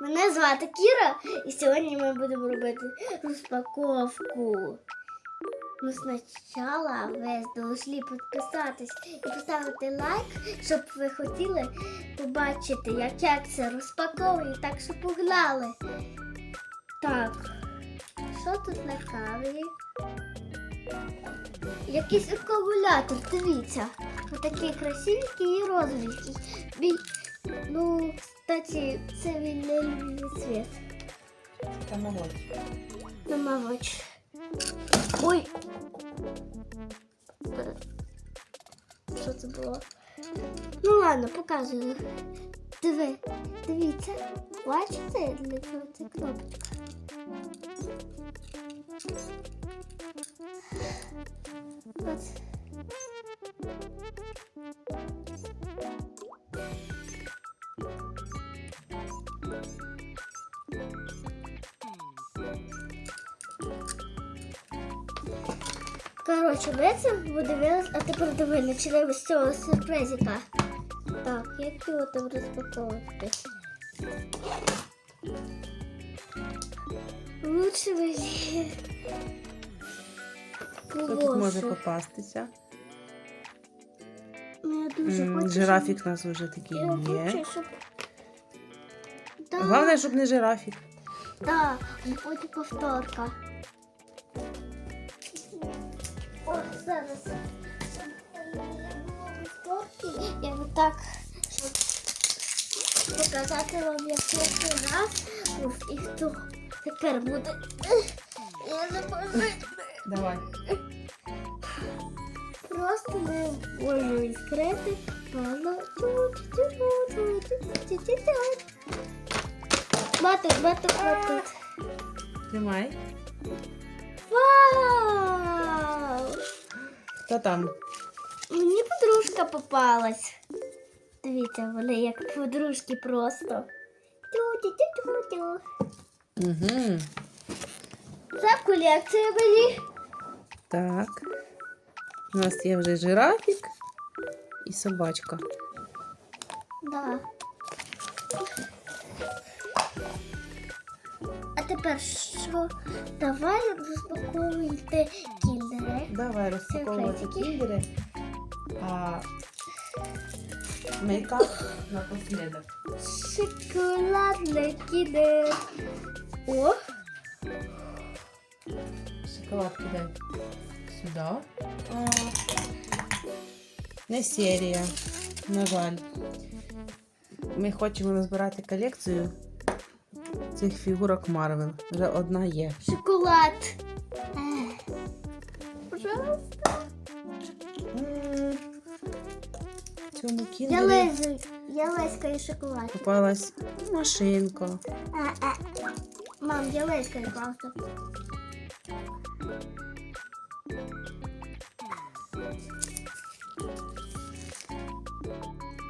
Мене звати Кіра, і сьогодні ми будемо робити розпаковку. Ну, спочатку ви должны підписатись і поставити лайк, щоб ви хотіли побачити, як я це розпаковую, так що погнали. Так, що тут на кавері? Якийсь акумулятор, дивіться. Отакий красивенький і розовенький. Ну, кстати, це він не любить цвіт. Ой. Що це було? Ну ладно, показую. Диви, дивіться. Бачите, для чого це кнопочка? От. Коротше, ви це подивились, а тепер диви, починаємо з цього сюрпризика. Так, як його там розпаковувати? Лучше мені. Що тут може попастися? Ну, я дуже М, хочу. Жирафік у нас вже такий Я є. хочу, щоб... Да, Головне, щоб не жирафік. да, потім повторка. Так, щоб показати вам, як перший раз був і хто тепер буде. Я не можу. Давай. Просто не можу відкрити. Воно Баток, баток, баток. Тримай. Вау! Хто там? Мені подружка попалась. Дивіться, вони як подружки просто. Тю-тю-тю-тю-тю. Угу. Це колекція мені. Так. У нас є вже жирафік і собачка. Да. А тепер що? Давай розпаковуйте кіндери. Давай розпаковувати кіндери. А мейкап напослідок. Шоколадний кіндер. О, Шоколад кидай сюди. А, не серія. На жаль. Ми хочемо назбирати колекцію цих фігурок Марвел. Вже одна є. шоколад. Ех. Пожалуйста. Цьому Я кіндері лезу. Я лескаю шоколад. попалась машинка. А, а. Мам, я лескаю просто.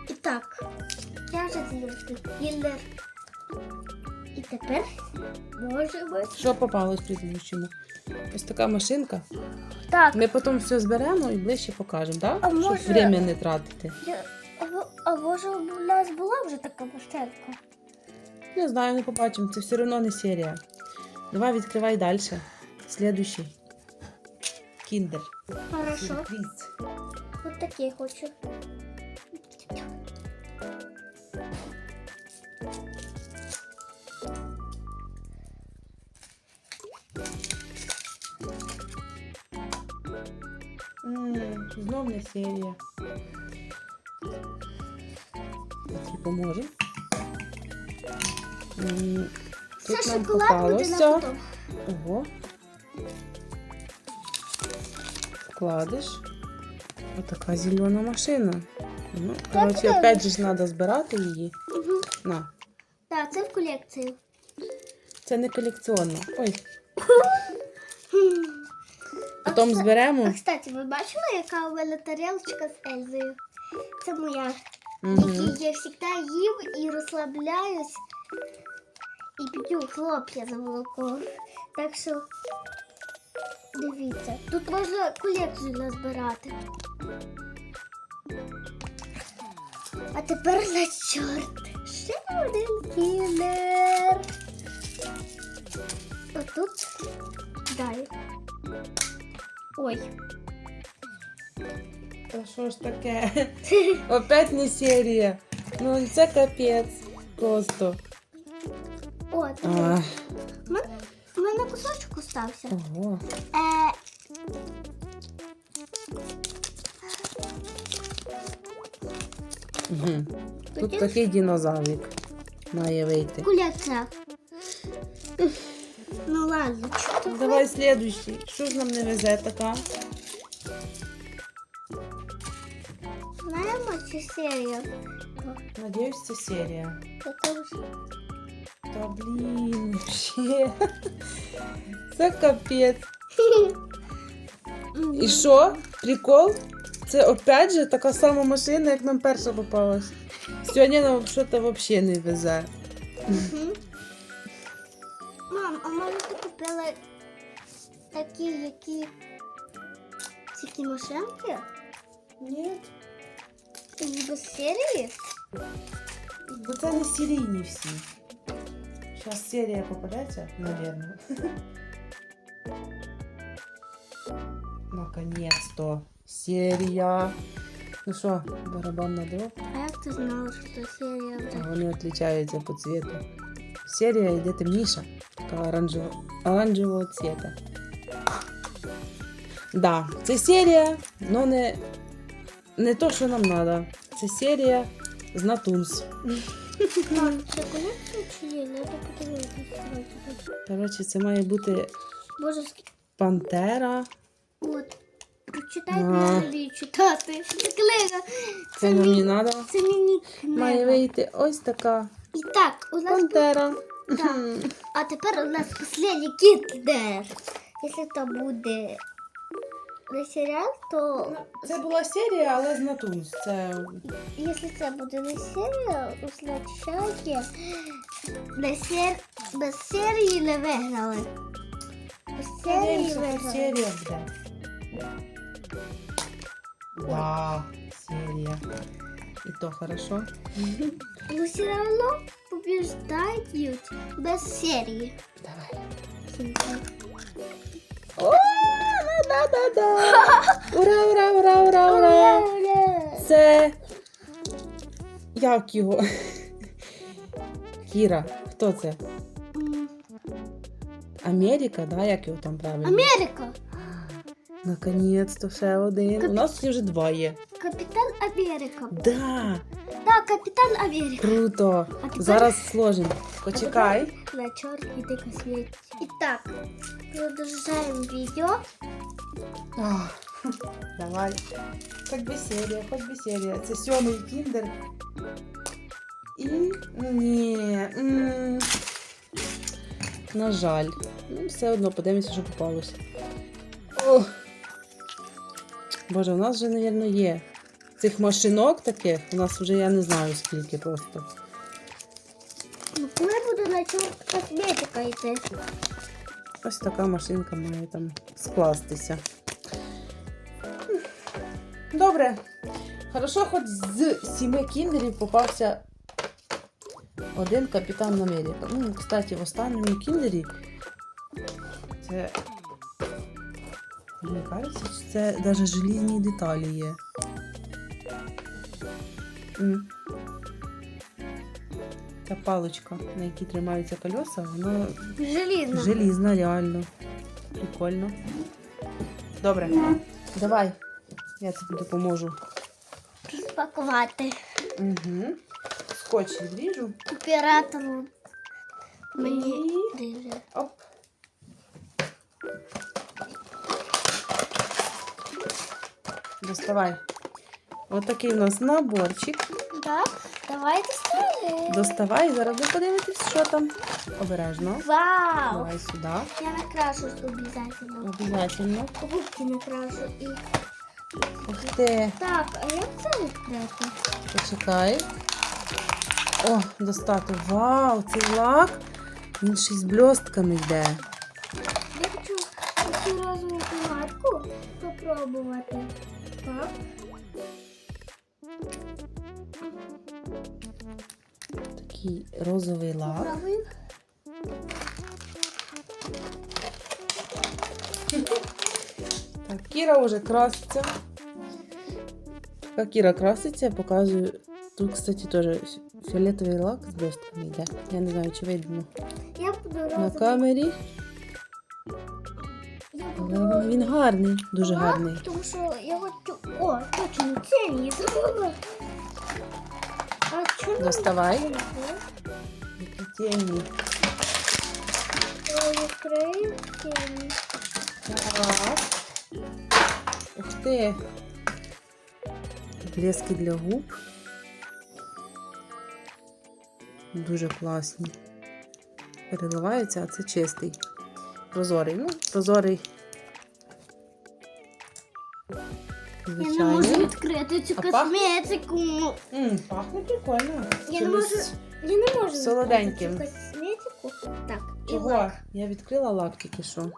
І так, я вже з'їв кілер. І тепер можемо. Що попалось предыдущому? Ось така машинка. Так, Ми потім все зберемо і ближче покажемо, так? А Щоб може- время не тратити. я... а, во- а може у нас була вже така машинка? Не знаю, не побачимо. Це все одно не серія. Давай відкривай далі. Слідуючий. Кіндер. Хорошо. Сюрприз. От такий хочу. М, Знов не серія. Я тобі поможу. М, Це Тут нам попалося. Ого. Вкладиш. Отака зелена машина. Ну, коротше, опять же треба збирати її. Угу. На. Так, це в колекцію. Це не колекціонно. Ой, потім зберемо. А кстати, ви бачили, яка у мене тарелочка з Ельзою? Це моя. Угу. Які я завжди їм і розслабляюсь. І п'ю хлоп'я за молоко. Так що дивіться, тут можна колекцію назбирати. А тепер на чорт. Ще один кінець. тут далі. Ой. Та що ж таке? Опять не серія. Ну це капець. Просто. О, У мене, кусочок остався. ого. Е, Угу. Тут такий динозаврик має вийти. куляця. Ну ладно, що ти Давай слідуючий. Що ж нам не везе така? знаємо цю серію? Надіюсь, це серія. Таке ж. Та блін, вообще. Це капець. І що? Прикол? Це опять же така сама машина, як нам перша попалась. Сьогодні нам щось взагалі не везе. Мгм. Мам, а може ти купила такі, які ці машинки? Ні. І без серії? Бо це не серійні всі. Зараз серія попадеться, напевно. Наконец-то. Серія. Ну що, барабан на дров? А як ти знала, що серія? Вони відрізняються по цвету. Серія йде темніша, така оранжево, оранжевого цвета. Да, це серія, але не, не то, що нам треба. Це серія з Натунс. Ну. Коротше, це має бути Боже, пантера. от. Вмію читати. Це книга. Це нам не треба. Це мені Має вийти ось така І так, у нас пантера. Так. А тепер у нас последній кіндер. Якщо це буде не серіал, то Це була серія, але з Натунс. Це якщо це буде не серіал, означає без, сер... без серії не виграли. Без серії виграли. серія буде. Вау, серія. І то хорошо. Ну все одно побіждають без серії. Давай. Да-да-да. Ура, ура, ура, ура, ура. Ура! Це як його? Кіра, хто це? Америка, да? Як його там правильно? Америка. Наконець-то ще один. У нас вже два є. Капітан Америка. Да, Так, капітан Америка. круто. А тепер- Зараз сложимо. Почекай. на черный косметик. Итак, продолжаем видео. Ах, Давай. Хоч би серія, хоч би серія. Це сьомий кіндер. І. Ні. м, На жаль. Ну, все одно подивимося, що попалось. Ох. Боже, у нас вже, мабуть, є. Цих машинок таких, у нас вже я не знаю скільки просто. Ну, Коли буду на черный косметика йти? Ось така машинка має там скластися. Добре. Хорошо, хоч з сіми кіндерів попався один капітан Америка. Ну, кстати, в останньому кіндері це. Мені кажеться, що це навіть желізні деталі є. М. Ця паличка, на якій тримаються колеса, вона Желізно. Желізна, реально. Прикольно. Добре, давай. Я тобі допоможу. Розпакувати. Угу. Скотч відріжу. Оператору. Мені І- дуже. Оп. Доставай. Ось такий у нас наборчик. Так, давайте ставимо. Доставай, зараз ви подивитесь, що там. Обережно. Вау! Давай сюди. Я накрашусь обов'язково. Обязательно. Губки накрашу і. Ух ти. Так, а як це відкрити? Почекай. О, достати. Вау, цей лак. Він ще й з бльостками йде. Я хочу цю розову помадку попробувати. Так. Такий розовий лак. Так, Кіра вже краситься. Пока Кіра краситься, я показую. Тут, кстати, тоже фиолетовый лак с блестками йде. Я не знаю, чи видно. Я буду розовий. На камері. Я буду... Ну, він гарний, дуже гарний. Тому що хочу... Це не забула. А чому? Доставай. Які було? Відкрию тіні. Так. Ух ти. Блески для губ. Дуже класні. Переливаються, а це чистий. Прозорий. Ну, прозорий. Я не можу Звичайний. відкрити цю А пахне? косметику. М, пахне прикольно. Я не Чимось- можу, я не можу солоденьким. відкрити цю косметику. Так, і Чого? лак. Я відкрила лак тільки що.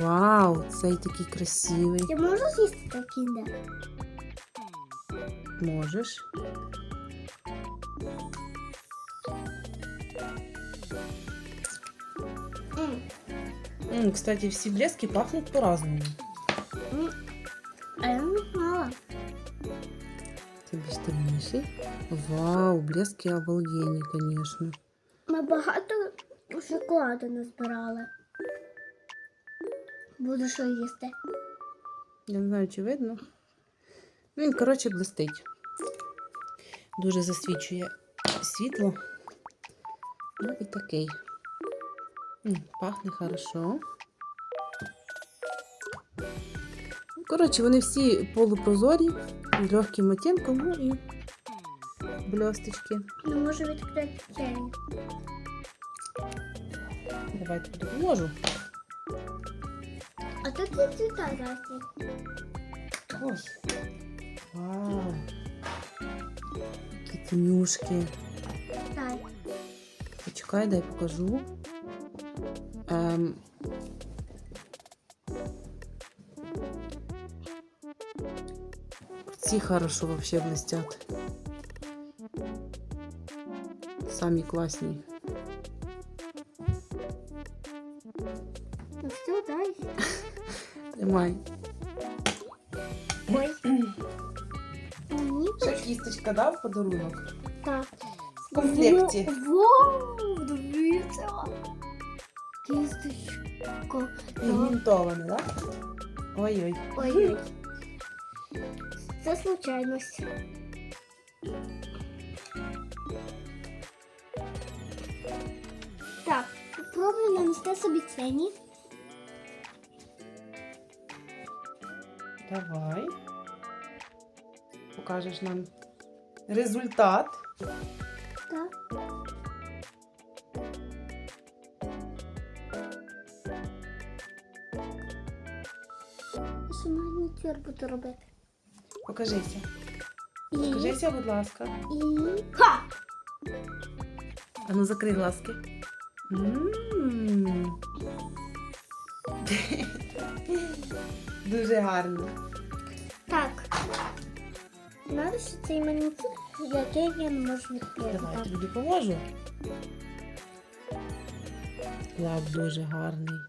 Вау, цей такий красивий. Я можу з'їсти такий, да? Можеш. М, М, кстати, всі блески пахнуть по-разному. Вау, блески обалденні, звісно. Ми багато шоколаду назбирали. Буду що їсти. Я не знаю, чи видно. Ну, Він, коротше, блистить. Дуже засвічує світло. Ну і такий. М, Пахне хорошо. Ну, Коротше, вони всі полупрозорі, з легким оттінком, ну і блісточки. Не можу відкрити тінь. Давайте допоможу. А тут є цвіта різні. Ось. Вау. Які тенюшки. Так. Почекай, дай покажу. Ем... Ці хорошо вообще блестят. Самі класні. Ну все, дай. Тримай. Ой. Мені Ще кісточка дав в подарунок. так. В комплекті. Вау, дивіться. Кісточка. Пігментоване, так? Ой-ой. Ой-ой. Це случайність. Собі ціні. Давай. Покажеш нам результат. Так. Я ще манікюр буду робити. Покажися. І... Покажися, будь ласка. І... Ха! А ну закрий глазки. М. Дуже гарно. Так. Надо ще цей манікюр, який я не можу відкрити. Давай я тобі допоможу. Лак дуже гарний.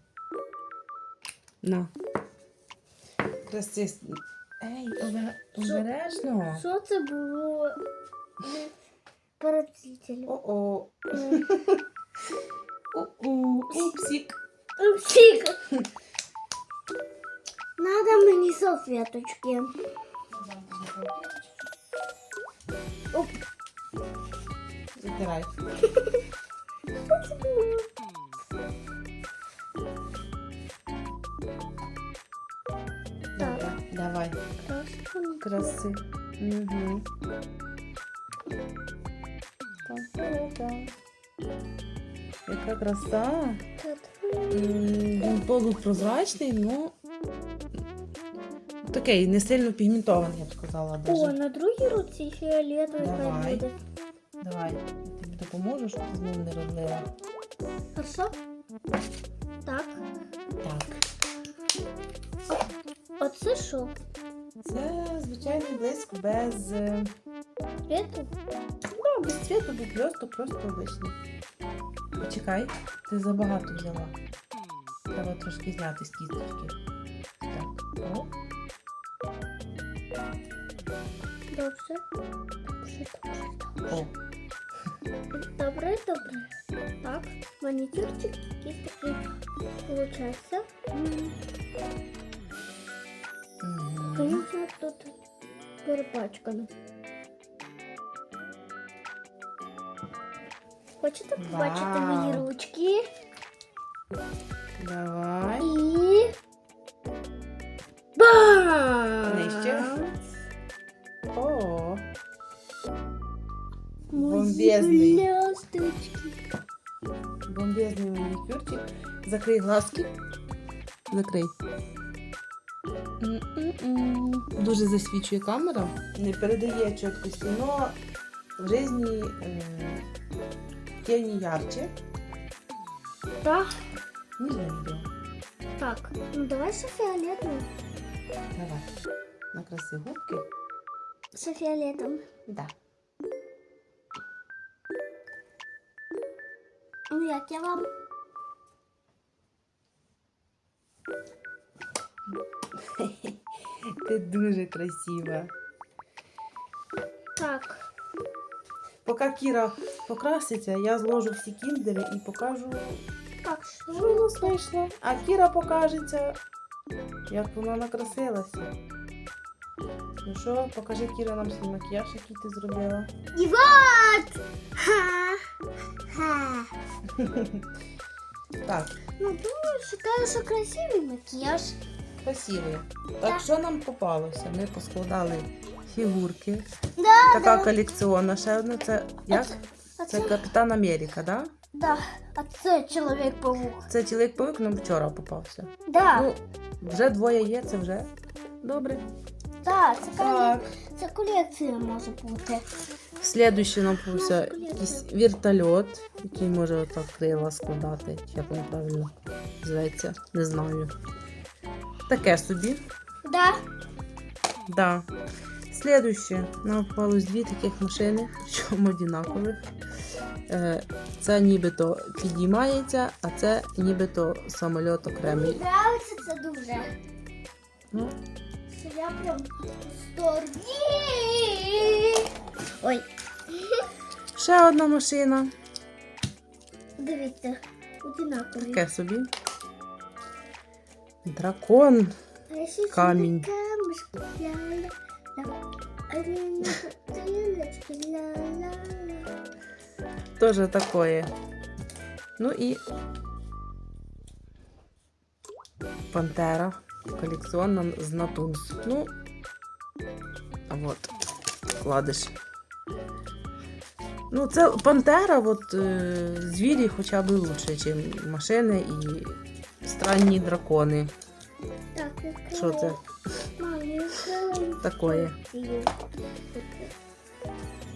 На. Краси. Ей, обе- обережно. Що це було? Парацитель. О-о. М. У-у. Упсік. Псик. Надо мені салфеточки. Оп. Витирай. Що це було? Добре, давай. Просто Краси. Угу. Яка краса. Він полупрозрачний, ну такий не сильно пігментований, я б сказала. О, на другій руці фіолетовий хай Давай. буде. Давай, я тобі допоможу, щоб ти знову не розлила. Хорошо? Так. Так. Оце що? Це звичайний блиск без, е, Цвіту? ну, без цвіту, без бльосту, просто обичний. Почекай, ти забагато взяла. Треба трошки зняти з кісточки. Так. О, Добре. Добре, добре. о. Добре, добре. Так, манікюрчик якийсь такий получається. Звісно, тут перепачкано. Хочете побачити Вау. мої ручки? Давай. І. Бам! Нижче. О, Мої Бомбезний. блісточки. бомбезний манікюрчик. Закрий глазки. Закрий. М-м-м. Дуже засвічує камера, не передає чіткості, але в житті е, тіні ярче, Так, ніж на відео. так. Ну давай ще фіолетовим. Давай. Накраси губки. Ще фіолетовим. Да. Ну як я вам? Ти дуже красива. Так. Поки Кіра покраситься, я зложу всі кіндери і покажу, Так, що у нас вийшло. А Кіра покажеться, як вона накрасилася. Ну що, покажи Кіра нам свій макіяж, який ти зробила. І вот! Ха! Ха! Так, Ну, думаю, считаю, що красивий макіяж. красивий. Так. Так, що нам попалося? Ми поскладали фігурки. Да, Така да. колекціонна ще одна. Це як? А Це це, Капітан Америка, да? да. а це чоловік-павук. Це чоловік павук нам вчора попався. Да, Ну, вже двоє є, це вже добре. да, це, Так. це колекція може бути. Слідуючий нам попався якийсь вертольот, який може отак крила складати. Як він правильно зветься, не знаю. Таке собі. Да. Да. Слідуще нам попалось дві таких машини, причому однакових. Е, Це нібито підіймається, а це нібито самольот Мені окремий. подобається це дуже. Ну, Що я прям в. Ой, ще одна машина. дивіться, одинакові. Таке собі. Дракон. Камінь. Тоже такое. Ну и Пантера. Колекционна з Натунс. Ну, вот, кладеш. Ну, це Пантера, от е, звірі хоча б лучше, ніж машини і странні дракони. Так. Що це такое?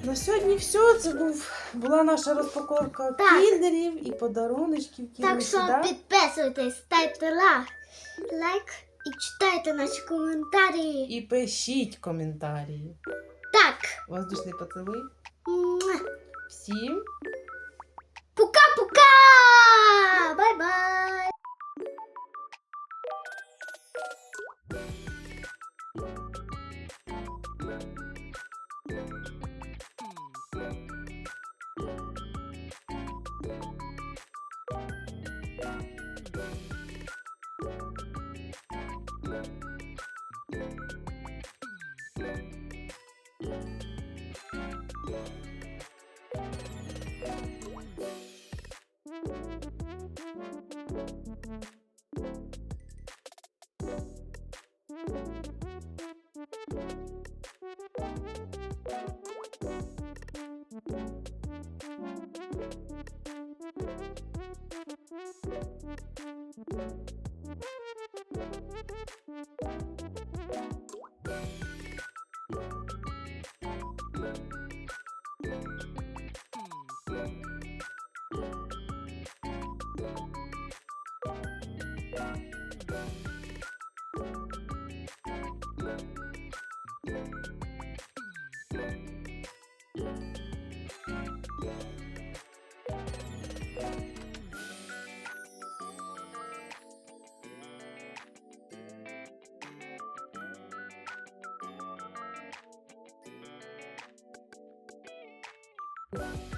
На сьогодні все. Це був, була наша розпаковка Так. кіндерів і подаруночків. Так що да? підписуйтесь, ставте лайк, лайк і читайте наші коментарі. І пишіть коментарі. Так. Воздушний поцілуй. Муа. Всім Пока-пока! Бай-бай! Thank you. you